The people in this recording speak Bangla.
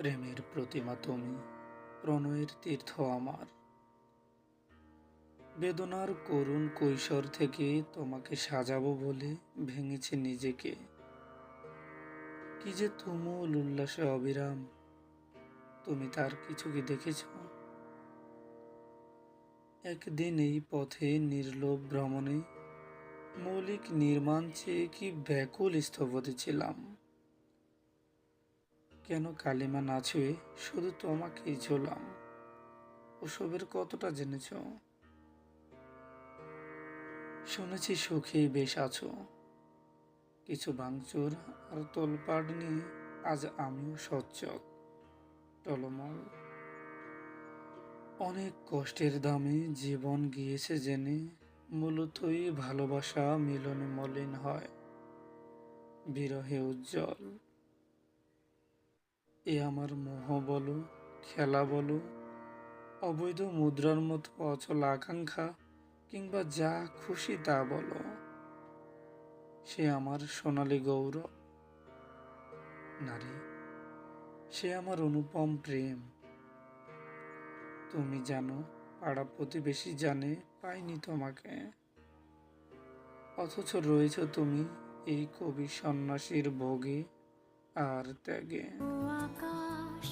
প্রেমের প্রতিমা তুমি, প্রণয়ের তীর্থ আমার। বেদনার করুণ কৈশোর থেকে তোমাকে সাজাবো বলে ভেঙেছে নিজেকে। কি যে তুমুল উল্লাসে অবিরাম, তুমি তার কিছু কি দেখেছ? একদিন এই পথে নির্লোভ ভ্রমণে মৌলিক নির্মাণ চেয়ে কি ব্যাকুল স্থপতি ছিলাম। কেন কালিমা না ছুঁয়ে শুধু তোমাকেই ঝোলাম? ওসবের কতটা জেনেছ? শুনেছি সুখেই বেশ আছো। কিছু ভাঙচুর আর তোলপাড় নিয়ে আজ আমিও সচ্চক টলমল। অনেক কষ্টের দামে জীবন গিয়েছে জেনে মূলতই ভালোবাসা মিলনে মলিন হয়। বিরহে উজ্জ্বল। এ আমার মোহ বলো, খেলা বলো, অবৈধ মুদ্রার মতো অচল আকাঙ্ক্ষা কিংবা যা খুশি তা বলো। সে আমার সোনালি গৌরব। নারী, সে আমার অনুপম প্রেম। তুমি জানো, পাড়া প্রতিবেশী জানে, পাইনি তোমাকে। অথচ রয়েছ তুমি এই কবি সন্ন্যাসীর ভোগে। আর ত্যাগে ও আকাশ